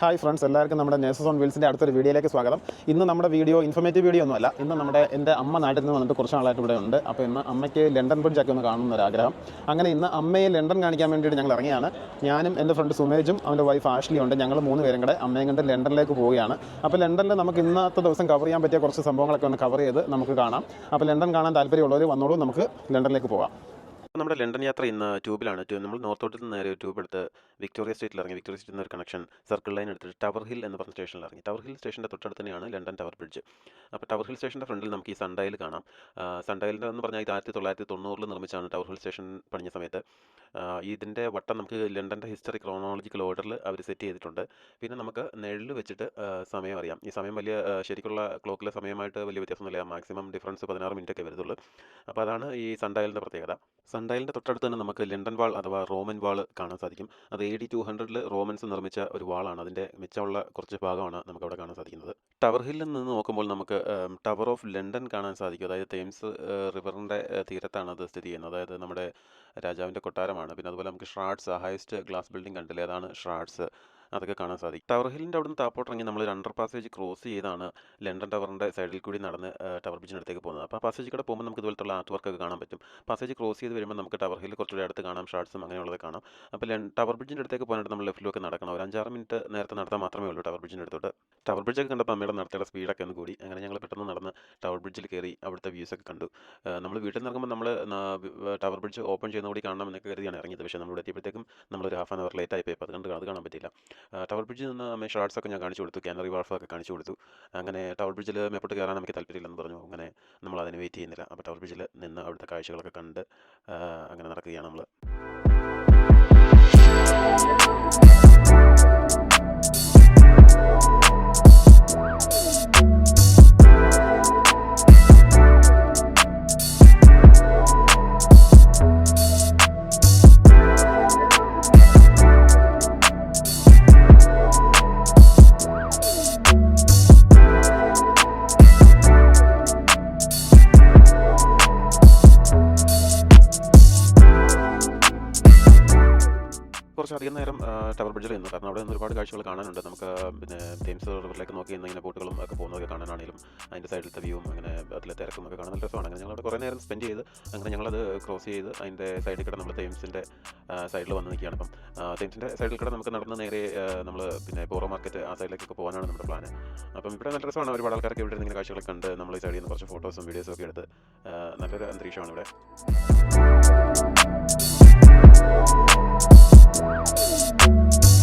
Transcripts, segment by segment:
Hi friends എല്ലാവർക്കും നമ്മുടെ nurses on വീൽസിന്റെ അടുത്തൊരു വീഡിയോയിലേക്ക് സ്വാഗതം. ഇന്ന് നമ്മുടെ വീഡിയോ ഇൻഫർമേറ്റീവ് വീഡിയോ ഒന്നുമല്ല. ഇന്ന് നമ്മുടെ എന്റെ അമ്മ നാട്ടിൽ നിന്ന് വന്നിട്ട് കുറച്ച് നാളായിട്ട് ഇവിടെ ഉണ്ട്. അപ്പോൾ ഇന്ന് അമ്മയ്ക്ക് ലണ്ടൻ ബ്രിഡ്ജൊക്കെ ഒന്ന് കാണുന്ന ഒരു ആഗ്രഹം അങ്ങനെ ഇന്ന് അമ്മയെ ലണ്ടൻ കാണിക്കാൻ വേണ്ടിയിട്ട് ഞങ്ങൾ ഇറങ്ങിയാണ്. ഞാനും എന്റെ ഫ്രണ്ട് സുമേജും അവന്റെ വൈഫ് ആഷ്ലിയും ഉണ്ട്. ഞങ്ങൾ മൂന്ന് പേരും കൂടെ അമ്മയും കണ്ട് ലണ്ടനിലേക്ക് പോവുകയാണ്. അപ്പോൾ ലണ്ടനിൽ നമുക്ക് ഇന്നത്തെ ദിവസം കവർ ചെയ്യാൻ പറ്റിയ കുറച്ച് സംഭവങ്ങളൊക്കെ ഒന്ന് കവർ ചെയ്ത് നമുക്ക് കാണാം. അപ്പോൾ ലണ്ടൻ കാണാൻ താല്പര്യമുള്ളവർ വന്നോളൂ. നമുക്ക് ലണ്ടനിലേക്ക് പോകാം. നമ്മുടെ ലണ്ടൻ യാത്ര ഇന്ന് ട്യൂബിലാണ്. ട്യൂബ് നമ്മൾ നോർത്ത് നോർത്തോട്ടിൽ നിന്ന് നേരെ ട്യൂബ് എടുത്ത് വിക്ടോറിയ സ്ട്രീറ്റിൽ ഇറങ്ങി. വിക്ടോറിയ സ്ട്രീറ്റിൽ നിന്ന് ഒരു കണക്ഷൻ സർക്കിൾ ലൈൻ എടുത്തിട്ട് ടവർ ഹിൽ എന്ന് പറഞ്ഞ സ്റ്റേഷനിൽ ഇറങ്ങി. ടവർ ഹിൽ സ്റ്റേഷന്റെ തൊട്ടടുത്ത് തന്നെയാണ് ലണ്ടൻ ടവർ ബ്രിഡ്ജ്. അപ്പോൾ ടവർ ഹിൽ സ്റ്റേഷന്റെ ഫ്രണ്ടിൽ നമുക്ക് ഈ സൺഡയൽ കാണാം. സൺഡയലിന്റെ എന്ന് പറഞ്ഞാൽ ഇത് ആയിരത്തി തൊള്ളായിരത്തി തൊണ്ണൂറിൽ നിർമ്മിച്ചാണ് ടവർ ഹിൽ സ്റ്റേഷൻ പണിഞ്ഞ സമയത്ത്. ഇതിന്റെ വട്ടം നമുക്ക് ലണ്ടന്റെ ഹിസ്റ്ററി ക്രോണോളജിക്കൽ ഓർഡറിൽ അവർ സെറ്റ് ചെയ്തിട്ടുണ്ട്. പിന്നെ നമുക്ക് നെഴിൽ വെച്ചിട്ട് സമയം അറിയാം. ഈ സമയം വലിയ ശരിക്കുള്ള ക്ലോക്കിലെ സമയമായിട്ട് വലിയ വ്യത്യാസമൊന്നുമില്ല. മാക്സിമം ഡിഫറൻസ് പതിനാറ് മിനിറ്റ് ഒക്കെ വരുന്നുള്ളൂ. അപ്പോൾ അതാണ് ഈ സൺഡയലിന്റെ പ്രത്യേകത. സൺഡയലിന്റെ തൊട്ടടുത്ത് തന്നെ നമുക്ക് ലണ്ടൻ വാൾ അഥവാ റോമൻ വാൾ കാണാൻ സാധിക്കും അത് എ ഡി ടു ഹൺഡ്രഡിൽ റോമൻസ് നിർമ്മിച്ച ഒരു വാളാണ് അതിന്റെ മിച്ചമുള്ള കുറച്ച് ഭാഗമാണ് നമുക്ക് അവിടെ കാണാൻ സാധിക്കുന്നത് ടവർ ഹില്ലിൽ നിന്ന് നോക്കുമ്പോൾ നമുക്ക് ടവർ ഓഫ് ലണ്ടൻ കാണാൻ സാധിക്കും അതായത് തേംസ് റിവറിന്റെ തീരത്താണ് അത് സ്ഥിതി ചെയ്യുന്നത് അതായത് നമ്മുടെ രാജാവിന്റെ കൊട്ടാരമാണ് പിന്നെ അതുപോലെ നമുക്ക് ഷ്രാഡ്സ് ഹയസ്റ്റ് ഗ്ലാസ് ബിൽഡിംഗ് കണ്ടില്ലേ അതാണ് ഷ്രാഡ്സ് അതൊക്കെ കാണാൻ സാധിക്കും. ടവർ ഹില്ലിന്റെ അവിടുന്ന് താപ്പോട്ടിറങ്ങി നമ്മൾ ഒരു അണ്ടർ പാസേജ് ക്രോസ് ചെയ്താണ് ലണ്ടൻ ടവറിന്റെ സൈഡിൽ കൂടി നടന്ന് ടവർ ബ്രിഡ്ജിന്റെ അടുത്തേക്ക് പോകുന്നത്. അപ്പോൾ പാസേജ് കൂടെ പോകുമ്പോൾ നമുക്ക് ഇതുപോലത്തുള്ള ആർട്ട് വർക്കൊക്കെ കാണാൻ പറ്റും. പാസേജ് ക്രോസ് ചെയ്ത് വരുമ്പോൾ നമുക്ക് ടവർ ഹിൽ കുറച്ചുകൂടി അടുത്ത് കാണാം ഷാർട്സും അങ്ങനെയുള്ളത് കാണാം. അപ്പോൾ ടവർ ബ്രിഡ്ജിന്റെ അടുത്തേക്ക് പോകാനായിട്ട് നമ്മൾ ലെഫ്റ്റിലൊക്കെ നടക്കണം. ഒരു അഞ്ചാറ് മിനിറ്റ് നേരത്തെ നടത്താൻ മാത്രമേ ഉള്ളൂ ടവർ ബ്രിഡ്ജിന്റെ അടുത്തോട്ട്. ടവർ ബ്രിഡ്ജൊക്കെ കണ്ടപ്പോൾ അമ്മയുടെ നടത്തിയുള്ള സ്പീഡൊക്കെ ഒന്ന് കൂടി. അങ്ങനെ ഞങ്ങൾ പെട്ടെന്ന് നടന്ന് ടവർ ബ്രിഡ്ജിൽ കയറി അവിടുത്തെ വ്യൂസ് ഒക്കെ കണ്ടു. നമ്മൾ വീട്ടിൽ നിന്ന് ഇറങ്ങുമ്പോൾ നമ്മൾ ടവർ ബ്രിഡ്ജ് ഓപ്പൺ ചെയ്യുന്ന കൂടി കാണണം എന്നൊക്കെ കരുതിയാണ് ഇറങ്ങിയത്. പക്ഷേ നമ്മൾ ഇവിടെ എത്തിയപ്പോഴത്തേക്കും നമ്മളൊരു ഹാഫ് ആൻ അവർ ലേറ്റ് ആയി പോയി. അപ്പോൾ അത് കണ്ട് അത് കാണാൻ പറ്റിയില്ല. ടവർ ബ്രിഡ്ജിൽ നിന്ന് അമ്മ ഷാർട്സ് ഒക്കെ ഞാൻ കാണിച്ചു കൊടുത്തു കാനറി വാർഫ് ഒക്കെ കാണിച്ചു കൊടുത്തു. അങ്ങനെ ടവർ ബ്രിഡ്ജിൽ മേപ്പോട്ട് കയറാൻ നമുക്ക് താല്പര്യമില്ലെന്ന് പറഞ്ഞു. അങ്ങനെ നമ്മൾ അതിന് വെയിറ്റ് ചെയ്യുന്നില്ല. അപ്പോൾ ടവർ ബ്രിഡ്ജിൽ നിന്ന് അവിടുത്തെ കാഴ്ചകളൊക്കെ കണ്ട് അങ്ങനെ നടക്കുകയാണ് നമ്മൾ. കുറച്ചധികം നേരം ടവർ ബ്രിഡ്ജിൽ നിന്നു. കാരണം അവിടെ നിന്ന് ഒരുപാട് കാഴ്ചകൾ കാണാനുണ്ട്. നമുക്ക് പിന്നെ തേംസ് റിവറിലേക്ക് നോക്കി നിന്ന് ഇങ്ങനെ ബോട്ടുകളും ഒക്കെ പോകുന്നതൊക്കെ കാണാനാണെങ്കിലും അതിന്റെ സൈഡിലത്തെ വ്യൂവും അങ്ങനെ അതിലെ തിരക്കും ഒക്കെ കാണാൻ നല്ല രസമാണ്. അങ്ങനെ ഞങ്ങൾ അവിടെ കുറേ നേരം സ്പെൻഡ് ചെയ്ത് അങ്ങനെ ഞങ്ങളത് ക്രോസ് ചെയ്ത് അതിന്റെ സൈഡിൽ കൂടെ നമ്മൾ തേംസിന്റെ സൈഡിൽ വന്ന് നിൽക്കുകയാണ് അപ്പം. തേംസിന്റെ സൈഡിൽ കൂടെ നമുക്ക് നടന്ന് നേരെ നമ്മൾ പിന്നെ പോറോ മാർക്കറ്റ് ആ സൈഡിലേക്കൊക്കെ പോകാനാണ് നമ്മുടെ പ്ലാൻ അപ്പം ഇവിടെ നല്ല രസമാണ്. ഒരുപാട് ആൾക്കാരൊക്കെ ഇവിടെ ഇങ്ങനെ കാഴ്ചകളൊക്കെ കണ്ട് നമ്മൾ ഈ സൈഡിൽ നിന്ന് കുറച്ച് ഫോട്ടോസും വീഡിയോസും ഒക്കെ എടുത്ത് നല്ലൊരു അന്തരീക്ഷമാണ് ഇവിടെ. えっ?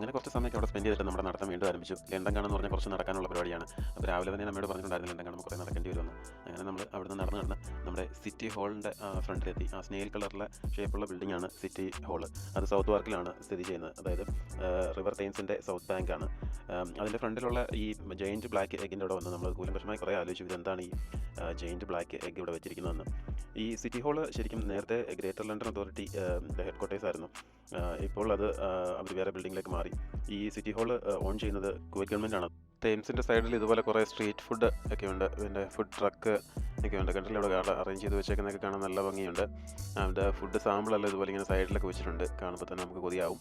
അങ്ങനെ കുറച്ച് സമയമൊക്കെ അവിടെ സ്പെൻഡ് ചെയ്തിട്ട് നമ്മുടെ നടത്തം വീണ്ടും ആരംഭിച്ചു. ലണ്ടൻ കാണാന്ന് പറഞ്ഞാൽ കുറച്ച് നടക്കാനുള്ള പരിപാടിയാണ്. അപ്പോൾ രാവിലെ തന്നെ നമ്മോട് പറഞ്ഞിട്ടുണ്ടായിരുന്നു ലണ്ടൻ കുറേ നടക്കേണ്ടി വരുമെന്ന്. അങ്ങനെ നമ്മൾ അവിടെ നിന്ന് നടന്ന് നടന്ന് നമ്മുടെ സിറ്റി ഹോളിന്റെ ഫ്രണ്ടിലെത്തി. ആ സ്നേൽ കളറിലെ ഷേപ്പുള്ള ബിൽഡിംഗ് ആണ് സിറ്റി ഹോൾ അത് സൗത്ത് പാർക്കിലാണ് സ്ഥിതി ചെയ്യുന്നത്. അതായത് റിവർ തേംസിന്റെ സൗത്ത് ബാങ്ക് ആണ്. അതിന്റെ ഫ്രണ്ടിലുള്ള ഈ ജയിന്റ് ബ്ലാക്ക് എഗിന്റെ അവിടെ വന്ന് നമ്മൾ കൂലപക്ഷമായി കുറേ ആലോചിച്ചു. ഇതെന്താണ് ഈ ജയിന്റ് ബ്ലാക്ക് എഗ്ഗ് ഇവിടെ വെച്ചിരിക്കുന്നതെന്ന്. ഈ സിറ്റി ഹാൾ ശരിക്കും നേരത്തെ greater London authority headquarters ആയിരുന്നു. ഇപ്പോൾ അത് അവർ വേറെ ബിൽഡിങ്ങിലേക്ക് മാറി. ഈ സിറ്റി ഹാൾ ഓൺ ചെയ്യുന്നത് കുവൈറ്റ് ഗവൺമെന്റ് ആണ് തേംസിന്റെ സൈഡിൽ ഇതുപോലെ കുറേ സ്ട്രീറ്റ് ഫുഡ് ഒക്കെ ഉണ്ട്. പിന്നെ ഫുഡ് ട്രക്ക് ഒക്കെ ഉണ്ട്. കണ്ടില്ല അവിടെ അറേഞ്ച് ചെയ്ത് വെച്ചേക്കുന്നതൊക്കെ കാണാൻ നല്ല ഭംഗിയുണ്ട്. അതിന്റെ ഫുഡ് സാമ്പിളെല്ലാം ഇതുപോലെ ഇങ്ങനെ സൈഡിലൊക്കെ വെച്ചിട്ടുണ്ട്. കാണുമ്പോൾ തന്നെ നമുക്ക് കൊതിയാവും.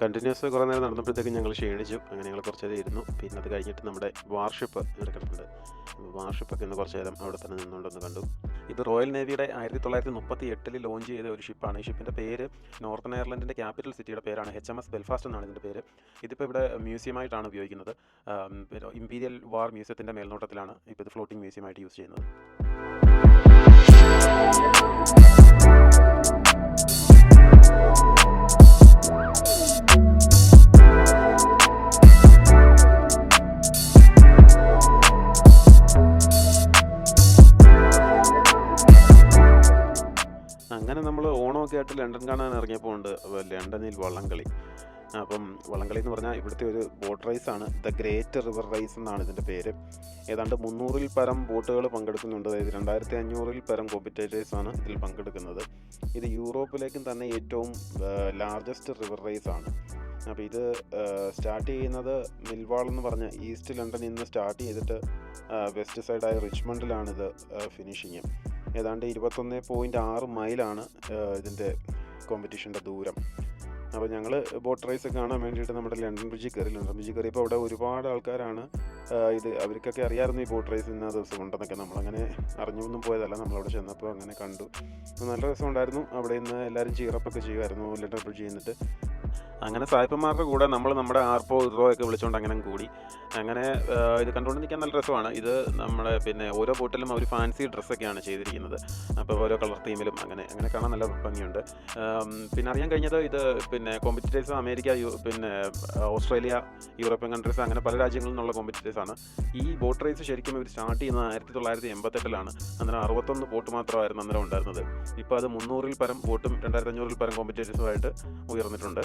കണ്ടിന്യൂസ് കുറേ നേരം നടന്നപ്പോഴത്തേക്കും ഞങ്ങൾ ക്ഷീണിച്ചു. അങ്ങനെ ഞങ്ങൾ കുറച്ച് നേരം ഇരുന്നു. പിന്നെ അത് കഴിഞ്ഞിട്ട് നമ്മുടെ വാർഷിപ്പ് ഇവിടെ കിടക്കുന്നുണ്ട് വാർഷിപ്പൊക്കെ ഇന്ന് കുറച്ച് നേരം അവിടെ തന്നെ നിന്നുകൊണ്ടൊന്ന് കണ്ടു. ഇത് റോയൽ നേവിയുടെ ആയിരത്തി തൊള്ളായിരത്തി മുപ്പത്തി എട്ടിൽ ലോഞ്ച് ചെയ്ത ഒരു ഷിപ്പാണ് ഈ ഷിപ്പിന്റെ പേര് നോർത്തൺ അയർലൻഡിന്റെ ക്യാപിറ്റൽ സിറ്റിയുടെ പേരാണ്. എച്ച് എം എസ് ബെൽഫാസ്റ്റ് എന്നാണ് ഇതിന്റെ പേര്. ഇതിപ്പോൾ ഇവിടെ മ്യൂസിയമായിട്ടാണ് ഉപയോഗിക്കുന്നത്. ഇമ്പീരിയൽ വാർ മ്യൂസിയത്തിന്റെ മേൽനോട്ടത്തിലാണ് ഇപ്പോൾ ഇത് ഫ്ലോട്ടിംഗ് മ്യൂസിയമായിട്ട് യൂസ് ചെയ്യുന്നത്. Thank നമ്മൾ ആയിട്ട് ലണ്ടൻ കാണാൻ ഇറങ്ങിയപ്പോൾ ഉണ്ട് ലണ്ടനിൽ വള്ളംകളി. അപ്പം വള്ളംകളി എന്ന് പറഞ്ഞാൽ ഇവിടുത്തെ ഒരു ബോട്ട് റേസ് ആണ്. ദ ഗ്രേറ്റ് റിവർ റേസ് എന്നാണ് ഇതിന്റെ പേര്. ഏതാണ്ട് മുന്നൂറിൽ പരം ബോട്ടുകൾ പങ്കെടുക്കുന്നുണ്ട്. അതായത് രണ്ടായിരത്തി അഞ്ഞൂറിൽ പരം കോമ്പറ്റേറ്റേഴ്സാണ് ഇതിൽ പങ്കെടുക്കുന്നത്. ഇത് യൂറോപ്പിലേക്കും തന്നെ ഏറ്റവും ലാർജസ്റ്റ് റിവർ റേസ് ആണ്. അപ്പോൾ ഇത് സ്റ്റാർട്ട് ചെയ്യുന്നത് മിൽവാൾ എന്ന് പറഞ്ഞ ഈസ്റ്റ് ലണ്ടനിൽ നിന്ന് സ്റ്റാർട്ട് ചെയ്തിട്ട് വെസ്റ്റ് സൈഡായ റിച്ച്മണ്ടിലാണ് ഇത് ഫിനിഷിങ്. ഏതാണ്ട് ഇരുപത്തൊന്ന് പോയിന്റ് ആറ് മൈലാണ് ഇതിന്റെ കോമ്പറ്റീഷന്റെ ദൂരം. അപ്പോൾ ഞങ്ങൾ ബോട്ട് റേസ് കാണാൻ വേണ്ടിയിട്ട് നമ്മുടെ ലണ്ടൻ ബ്രിഡ്ജിൽ കയറി ലണ്ടൻ ബ്രിഡ്ജിൽ കയറിയപ്പോൾ അവിടെ ഒരുപാട് ആൾക്കാരാണ് ഇത് അവർക്കൊക്കെ അറിയാമായിരുന്നു ഈ ബോട്ട് റേസ് ഇന്ന ദിവസം ഉണ്ടെന്നൊക്കെ. നമ്മളങ്ങനെ അറിഞ്ഞൊന്നും പോയതല്ല. നമ്മളവിടെ ചെന്നപ്പോൾ അങ്ങനെ കണ്ടു. നല്ല രസമുണ്ടായിരുന്നു. അവിടെ നിന്ന് എല്ലാവരും ചീറപ്പൊക്കെ ചെയ്യുമായിരുന്നു. ലണ്ടൻ ബ്രിഡ്ജ് നിന്നിട്ട് അങ്ങനെ സായിപ്പന്മാരുടെ കൂടെ നമ്മൾ നമ്മുടെ ആർപ്പോ ഇറോ ഒക്കെ വിളിച്ചുകൊണ്ട് അങ്ങനെ കൂടി. അങ്ങനെ ഇത് കണ്ടുകൊണ്ട് നിൽക്കാൻ നല്ല രസമാണ്. ഇത് നമ്മളെ പിന്നെ ഓരോ ബോട്ടിലും അവർ ഫാൻസി ഡ്രസ്സൊക്കെയാണ് ചെയ്തിരിക്കുന്നത്. അപ്പോൾ ഓരോ കളർ തീമിലും അങ്ങനെ അങ്ങനെ കാണാൻ നല്ല ഭംഗിയുണ്ട്. പിന്നെ അറിയാൻ കഴിഞ്ഞത് ഇത് പിന്നെ കോമ്പറ്റീറ്റേഴ്സ് അമേരിക്ക പിന്നെ ഓസ്ട്രേലിയ യൂറോപ്യൻ കൺട്രീസ് അങ്ങനെ പല രാജ്യങ്ങളിൽ നിന്നുള്ള കോമ്പറ്റീറ്റേഴ്സ് ആണ്. ഈ ബോട്ട് റേസ് ശരിക്കും ഇവർ സ്റ്റാർട്ട് ചെയ്യുന്നത് ആയിരത്തി തൊള്ളായിരത്തി എൺപത്തെട്ടിലാണ്. അന്നേരം അറുപത്തൊന്ന് ബോട്ട് മാത്രമായിരുന്നു അന്നേരം ഉണ്ടായിരുന്നത്. ഇപ്പോൾ അത് മുന്നൂറിൽ പരം ബോട്ടും രണ്ടായിരത്തി അഞ്ഞൂറിൽ പരം കോമ്പറ്റീറ്റേഴ്സുമായിട്ട് ഉയർന്നിട്ടുണ്ട്.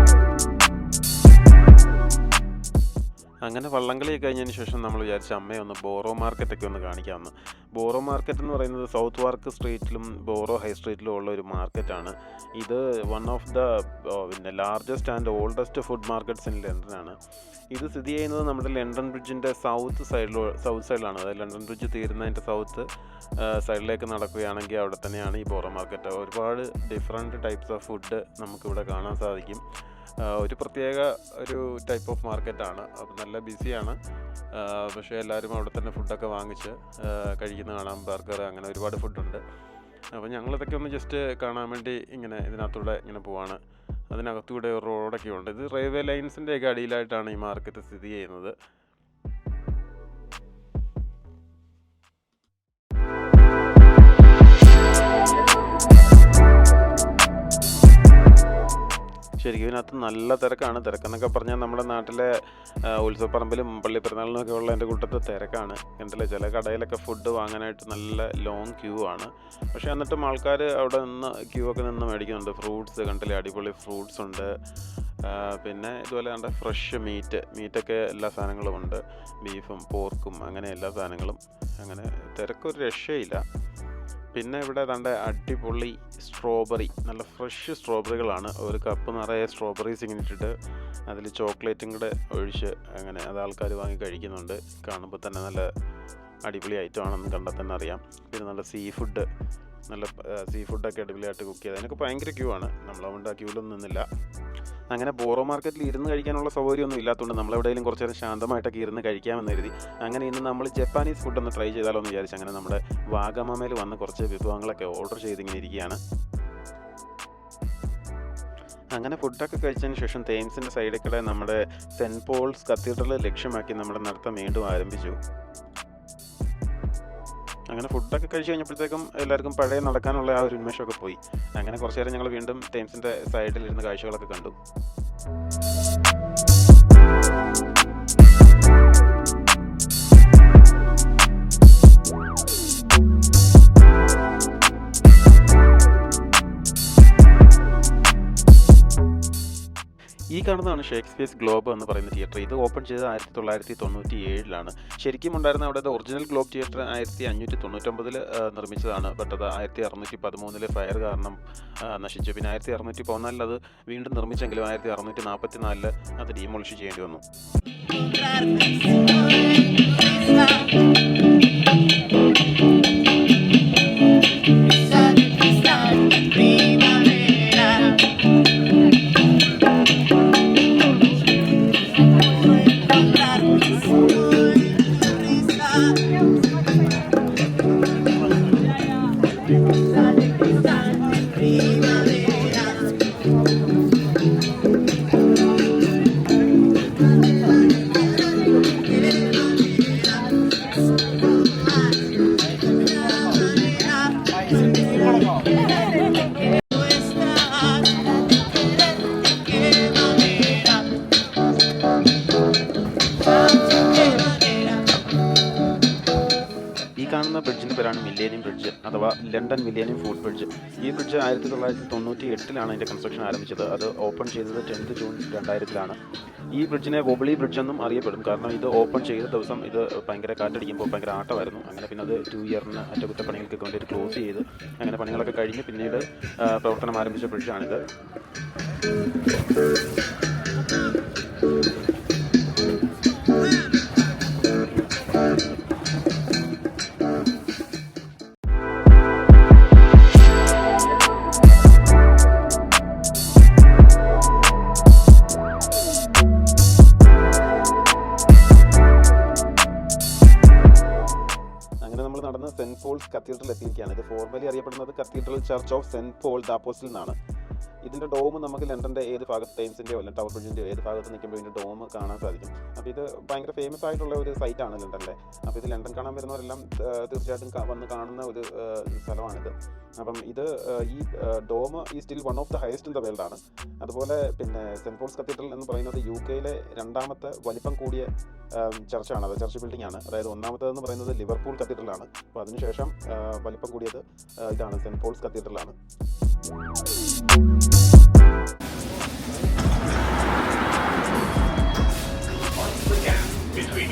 അങ്ങനെ വള്ളംകളി കഴിഞ്ഞതിന് ശേഷം നമ്മൾ വിചാരിച്ച അമ്മയെ ഒന്ന് ബോറോ മാർക്കറ്റൊക്കെ ഒന്ന് കാണിക്കാമെന്ന്. ബോറോ മാർക്കറ്റ് എന്ന് പറയുന്നത് സൗത്ത് വാർക്ക് സ്ട്രീറ്റിലും ബോറോ ഹൈ സ്ട്രീറ്റിലും ഉള്ള ഒരു മാർക്കറ്റാണ്. ഇത് വൺ ഓഫ് ദ പിന്നെ largest and oldest food markets in ലണ്ടനാണ്. ഇത് സ്ഥിതി ചെയ്യുന്നത് നമ്മുടെ ലണ്ടൻ ബ്രിഡ്ജിന്റെ സൗത്ത് സൈഡിൽ സൗത്ത് സൈഡിലാണ് അതായത് ലണ്ടൻ ബ്രിഡ്ജ് തീരുന്നതിന്റെ സൗത്ത് സൈഡിലേക്ക് നടക്കുകയാണെങ്കിൽ അവിടെ തന്നെയാണ് ഈ ബോറോ മാർക്കറ്റ്. ഒരുപാട് ഡിഫറെന്റ് ടൈപ്സ് ഓഫ് ഫുഡ് നമുക്കിവിടെ കാണാൻ സാധിക്കും. ഒരു പ്രത്യേക ഒരു ടൈപ്പ് ഓഫ് മാർക്കറ്റാണ് അപ്പം നല്ല ബിസിയാണ് പക്ഷേ എല്ലാവരും അവിടെ തന്നെ ഫുഡൊക്കെ വാങ്ങിച്ച് കഴിക്കുന്ന കാണാം ബർഗർ അങ്ങനെ ഒരുപാട് ഫുഡുണ്ട് അപ്പോൾ ഞങ്ങളിതൊക്കെ ഒന്ന് ജസ്റ്റ് കാണാൻ വേണ്ടി ഇങ്ങനെ ഇതിനകത്തൂടെ ഇങ്ങനെ പോവാണ്. അതിനകത്തൂടെ റോഡൊക്കെ ഉണ്ട്. ഇത് റെയിൽവേ ലൈൻസിന്റെയൊക്കെ അടിയിലായിട്ടാണ് ഈ മാർക്കറ്റ് സ്ഥിതി ചെയ്യുന്നത്. ശരിക്കും ഇതിനകത്ത് നല്ല തിരക്കാണ്. തിരക്കെന്നൊക്കെ പറഞ്ഞാൽ നമ്മുടെ നാട്ടിലെ ഉത്സവപ്പറമ്പിലും പള്ളി പെരുന്നാളിനൊക്കെ ഉള്ള എന്റെ കൂട്ടത്ത് തിരക്കാണ്. കണ്ടില്ലേ ചില കടയിലൊക്കെ ഫുഡ് വാങ്ങാനായിട്ട് നല്ല ലോങ് ക്യൂ ആണ്. പക്ഷേ എന്നിട്ടും ആൾക്കാർ അവിടെ നിന്ന് ക്യൂ ഒക്കെ നിന്ന് മേടിക്കുന്നുണ്ട്. ഫ്രൂട്ട്സ് കണ്ടില്ലേ? അടിപൊളി ഫ്രൂട്ട്സ് ഉണ്ട്. പിന്നെ ഇതുപോലെ കണ്ട ഫ്രഷ് മീറ്റ് മീറ്റൊക്കെ എല്ലാ സാധനങ്ങളും ഉണ്ട്. ബീഫും പോർക്കും അങ്ങനെ എല്ലാ സാധനങ്ങളും. അങ്ങനെ തിരക്കൊരു രക്ഷയില്ല. പിന്നെ ഇവിടെ കണ്ട അടിപൊളി സ്ട്രോബെറി നല്ല ഫ്രഷ് സ്ട്രോബെറികളാണ് ഒരു കപ്പ് നിറയെ സ്ട്രോബെറീസ് ഇങ്ങനെ ഇട്ടിട്ട് അതിൽ ചോക്ലേറ്റും കൂടെ ഒഴിച്ച് അങ്ങനെ അത് ആൾക്കാർ വാങ്ങി കഴിക്കുന്നുണ്ട്. കാണുമ്പോൾ തന്നെ നല്ല അടിപൊളി ഐറ്റം ആണെന്ന് കണ്ടാൽ തന്നെ അറിയാം. പിന്നെ നല്ല സീ ഫുഡ് നല്ല സീ ഫുഡൊക്കെ അടിപൊളിയായിട്ട് കുക്ക് ചെയ്ത്. അതിനൊക്കെ ഭയങ്കര ക്യൂ ആണ്. നമ്മളതുകൊണ്ട് ആ ക്യൂലൊന്നും നിന്നില്ല. അങ്ങനെ ബോറോ മാർക്കറ്റിൽ ഇരുന്ന് കഴിക്കാനുള്ള സൗകര്യമൊന്നും ഇല്ലാത്തതുകൊണ്ട് നമ്മളെവിടെയെങ്കിലും കുറച്ച് നേരം ശാന്തമായിട്ടൊക്കെ ഇരുന്ന് കഴിക്കാമെന്ന് കരുതി. അങ്ങനെ ഇന്ന് നമ്മൾ ജപ്പാനീസ് ഫുഡ് ഒന്ന് ട്രൈ ചെയ്താലോ എന്ന് വിചാരിച്ചു അങ്ങനെ നമ്മുടെ വാഗമമയിൽ വന്ന് കുറച്ച് വിഭവങ്ങളൊക്കെ ഓർഡർ ചെയ്തിങ്ങനെ ഇരിക്കുകയാണ്. അങ്ങനെ ഫുഡൊക്കെ കഴിച്ചതിന് ശേഷം തേംസിന്റെ സൈഡിൽ കൂടെ നമ്മുടെ സെന്റ് പോൾസ് കത്തീഡ്രൽ ലക്ഷ്യമാക്കി നമ്മുടെ നടത്തം വീണ്ടും ആരംഭിച്ചു. അങ്ങനെ ഫുഡൊക്കെ കഴിച്ച് കഴിഞ്ഞപ്പോഴത്തേക്കും എല്ലാവർക്കും പഴയ നടക്കാനുള്ള ആ ഒരു ഉന്മേഷമൊക്കെ പോയി. അങ്ങനെ കുറച്ച് നേരം ഞങ്ങൾ വീണ്ടും ടൈംസിന്റെ സൈഡിൽ ഇരുന്ന് കാഴ്ചകളൊക്കെ കണ്ടു. കാണുന്നതാണ് ഷേക്സ്പിയർസ് ഗ്ലോബ് എന്ന് പറയുന്ന തിയേറ്റർ. ഇത് ഓപ്പൺ ചെയ്തത് ആയിരത്തി തൊള്ളായിരത്തി തൊണ്ണൂറ്റി ഏഴിലാണ് ശരിക്കും ഉണ്ടായിരുന്ന അവിടെ ഒറിജിനൽ ഗ്ലോബ് തിയേറ്റർ ആയിരത്തി അഞ്ഞൂറ്റി തൊണ്ണൂറ്റൊമ്പതിൽ നിർമ്മിച്ചതാണ്. ബട്ട് അത് ആയിരത്തി അറുന്നൂറ്റി പതിമൂന്നിൽ ഫയർ കാരണം നശിച്ചു. പിന്നെ ആയിരത്തി അറുന്നൂറ്റി പതിനാലിൽ അത് വീണ്ടും നിർമ്മിച്ചെങ്കിലും ആയിരത്തി അറുന്നൂറ്റി നാൽപ്പത്തി നാലിൽ അത് ഡീമോളിഷ് ചെയ്യേണ്ടി വന്നു Santi, Santi, Santi, ബ്രിഡ്ജിന്റെ പേരാണ് മില്ലേനിയം ബ്രിഡ്ജ് അഥവാ ലണ്ടൻ മില്ലേനിയം ഫുഡ് ബ്രിഡ്ജ് ഈ ബ്രിഡ്ജ് ആയിരത്തി തൊള്ളായിരത്തി തൊണ്ണൂറ്റി എട്ടിലാണ് അതിന്റെ കൺസ്ട്രക്ഷൻ ആരംഭിച്ചത്. അത് ഓപ്പൺ ചെയ്തത് ടെൻത്ത് ജൂൺ രണ്ടായിരത്തിലാണ്. ഈ ബ്രിഡ്ജിനെ വൊബിളി ബ്രിഡ്ജ് എന്നും അറിയപ്പെടും. കാരണം ഇത് ഓപ്പൺ ചെയ്ത ദിവസം ഇത് ഭയങ്കര കാറ്റടിക്കുമ്പോൾ ഭയങ്കര ആട്ടമായിരുന്നു. അങ്ങനെ പിന്നെ അത് ടു ഇയറിന് അറ്റകുറ്റപ്പണികൾക്കൊക്കെ വേണ്ടി ക്ലോസ് ചെയ്ത് അങ്ങനെ പണികളൊക്കെ കഴിഞ്ഞ് പിന്നീട് പ്രവർത്തനം ആരംഭിച്ച ബ്രിഡ്ജാണിത് നടന്ന് സെന്റ് പോൾസ് കത്തീഡ്രൽ എത്തിയിരിക്കുകയാണ് ഇത് ഫോർമലി അറിയപ്പെടുന്നത് cathedral church of Saint Paul ദാപ്പോസിൽ നിന്നാണ്. ഇതിന്റെ ഡോം നമുക്ക് ലണ്ടന്റെ ഏത് ഭാഗത്ത് ടൈംസിന്റെയോ അല്ലെങ്കിൽ ടവർ ബ്രിഡ്ജിന്റെയോ ഏത് ഭാഗത്ത് നിൽക്കുമ്പോൾ ഇതിന്റെ ഡോം കാണാൻ സാധിക്കും. അപ്പോൾ ഇത് ഭയങ്കര ഫേമസ് ആയിട്ടുള്ള ഒരു സൈറ്റാണ് ലണ്ടനിലെ. അപ്പോൾ ഇത് ലണ്ടൻ കാണാൻ വരുന്നവരെല്ലാം തീർച്ചയായിട്ടും വന്ന് കാണുന്ന ഒരു സ്ഥലമാണിത്. അപ്പം ഇത് ഈ ഡോം ഈ still one of the highest in the world ആണ്. അതുപോലെ പിന്നെ സെന്റ് പോൾസ് കത്തീഡ്രൽ എന്ന് പറയുന്നത് യു കെയിലെ രണ്ടാമത്തെ വലിപ്പം കൂടിയ ചർച്ചാണ്. അത് ചർച്ച് ബിൽഡിംഗ് ആണ്. അതായത് ഒന്നാമത്തേതെന്ന് പറയുന്നത് ലിവർപൂൾ കത്തീഡ്രലാണ് അപ്പോൾ അതിനുശേഷം വലിപ്പം കൂടിയത് ഇതാണ് സെന്റ് പോൾസ് കത്തീഡ്രലാണ്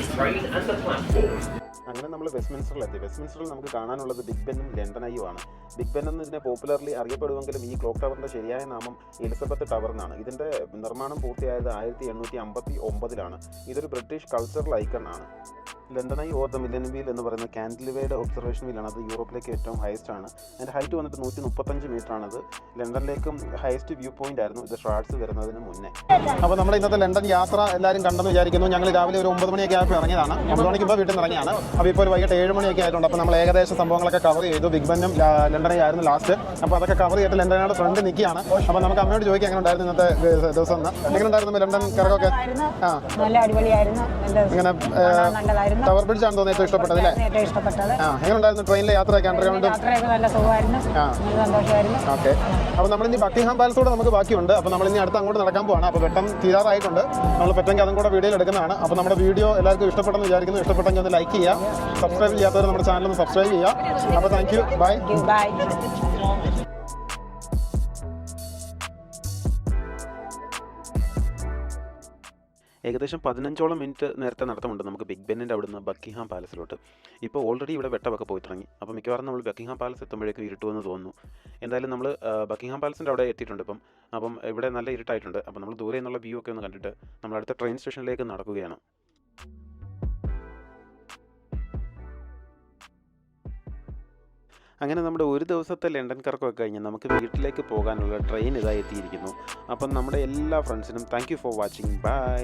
the train and the platform. അങ്ങനെ നമ്മൾ വെസ്റ്റ്മിൻസ്റ്ററിൽ എത്തി. വെസ്റ്റ്മിൻസ്റ്ററിൽ നമുക്ക് കാണാനുള്ളത് ബിഗ് ബെന്നും ലണ്ടൻ ഐയും ആണ്. ബിഗ് ബെൻ എന്ന് ഇതിനെ പോപ്പുലർലി അറിയപ്പെടുമെങ്കിലും ഈ ക്ലോക്ക് ടവറിന്റെ ശരിയായ നാമം എലിസബത്ത് ടവർ എന്നാണ്. ഇതിന്റെ നിർമ്മാണം പൂർത്തിയായത് ആയിരത്തി എണ്ണൂറ്റി അമ്പത്തി ഒമ്പതിലാണ്. ഇതൊരു ബ്രിട്ടീഷ് കൾച്ചറൽ ഐക്കൺ ആണ്. London eye or the millennium wheel എന്ന് പറയുന്ന കാൻഡിലിവയുടെ ഒബ്സർവേഷൻ വീലാണ് അത് യൂറോപ്പിലേക്ക് ഏറ്റവും ഹയസ്റ്റ് ആണ്. അതിന്റെ ഹൈറ്റ് വന്നിട്ട് നൂറ്റി മുപ്പത്തഞ്ച് മീറ്റർ ആണത് ലണ്ടനിലേക്കും ഹയസ്റ്റ് വ്യൂ പോയിന്റ് ആയിരുന്നു. ഇത് ഷാർട്സ് വരുന്നതിന് മുന്നേ. അപ്പോൾ നമ്മൾ ഇന്നത്തെ ലണ്ടൻ യാത്ര എല്ലാവരും കണ്ടെന്ന് വിചാരിക്കുന്നു. ഞങ്ങൾ രാവിലെ ഒരു ഒമ്പത് മണിയൊക്കെ ആയപ്പോൾ ഇറങ്ങിയതാണ്. ഒമ്പത് മണിക്ക് ഇപ്പോൾ വീട്ടിൽ നിന്ന് ഇറങ്ങിയാണ്. അപ്പോൾ ഇപ്പോൾ ഒരു വൈകിട്ട് ഏഴ് മണിയൊക്കെ ആയിട്ടുണ്ട് അപ്പോൾ നമ്മൾ ഏകദേശം സംഭവങ്ങളൊക്കെ കവർ ചെയ്തു. ബിഗ് ബന്നും ലണ്ടനെ ആയിരുന്നു ലാസ്റ്റ് അപ്പോൾ അതൊക്കെ കവർ ചെയ്തിട്ട് ലണ്ടനോട് ഫ്രണ്ട് നിൽക്കുകയാണ്. അപ്പോൾ നമുക്ക് അമ്മയോട് ചോദിക്കാം എങ്ങനെ ഉണ്ടായിരുന്നു ഇന്നത്തെ ദിവസം എങ്ങനെ ഉണ്ടായിരുന്നു ലണ്ടൻ കറക്കൊക്കെ ആ നല്ല അടിപൊളിയായിരുന്നു. ഇങ്ങനെ ടവർ ബ്രിഡ്ജ് ആണ് തോന്നുന്നു ഏറ്റവും ഇഷ്ടപ്പെട്ടത് അല്ലേ? ഏറ്റവും ഇഷ്ടപ്പെട്ടത്. ആ എങ്ങനെ ഉണ്ടായിരുന്നു ട്രെയിനിലെ യാത്രയൊക്കെ അണ്ടർഗ്രൗണ്ട് യാത്രയൊക്കെ നല്ല സുഖമായിരുന്നു. സന്തോഷമായിരുന്നു. ഓക്കെ. അപ്പോൾ നമ്മളിനി ബക്കിംഗ്ഹാം പാലസ് കൂടെ നമുക്ക് ബാക്കിയുണ്ട്. അപ്പോൾ നമ്മൾ ഇനി അടുത്ത് അങ്ങോട്ട് നടക്കാൻ പോവാണ്. അപ്പോൾ വെട്ടം തീരാറായിട്ടുണ്ട്. നമ്മൾ പറ്റുമെങ്കിൽ അതും കൂടെ വീഡിയോയിൽ എടുക്കുന്നതാണ്. അപ്പോൾ നമ്മുടെ വീഡിയോ എല്ലാവർക്കും ഇഷ്ടപ്പെട്ടെന്ന് വിചാരിക്കുന്നു. ഇഷ്ടപ്പെട്ടെങ്കിൽ ഒന്ന് ലൈക്ക് ചെയ്യുക. സബ്സ്ക്രൈബ് ചെയ്യാത്തവർ നമ്മുടെ ചാനൽ ഒന്ന് സബ്സ്ക്രൈബ് ചെയ്യുക. അപ്പോൾ താങ്ക് യു ബൈ ബൈ ഏകദേശം പതിനഞ്ചോളം മിനിറ്റ് നേരത്തെ നടത്തമുണ്ട് നമുക്ക് ബിഗ് ബെന്നിന്റെ അവിടുന്ന് ബക്കിംഗ്ഹാം പാലസിലോട്ട്. ഇപ്പോൾ ഓൾറെഡി ഇവിടെ വെട്ടമൊക്കെ പോയി തുടങ്ങി. അപ്പോൾ മിക്കവാറും നമ്മൾ ബക്കിംഗ്ഹാം പാലസ് എത്തുമ്പോഴേക്കും ഇരുട്ടുമെന്ന് തോന്നുന്നു. എന്തായാലും നമ്മൾ ബക്കിംഗ്ഹാം പാലസിന്റെ അവിടെ എത്തിയിട്ടുണ്ട് ഇപ്പം. അപ്പം ഇവിടെ നല്ല ഇരുട്ടായിട്ടുണ്ട്. അപ്പം നമ്മൾ ദൂരെ നിന്നുള്ള വ്യൂ ഒക്കെ ഒന്ന് കണ്ടിട്ട് നമ്മൾ അടുത്ത ട്രെയിൻ സ്റ്റേഷനിലേക്ക് നടക്കുകയാണ്. അങ്ങനെ നമ്മുടെ ഒരു ദിവസത്തെ ലണ്ടൻ കറക്കമൊക്കെ കഴിഞ്ഞ് നമുക്ക് വീട്ടിലേക്ക് പോകാനുള്ള ട്രെയിൻ ഇതായി എത്തിയിരിക്കുന്നു. അപ്പം നമ്മുടെ എല്ലാ ഫ്രണ്ട്സിനും താങ്ക് ഫോർ വാച്ചിങ് ബൈ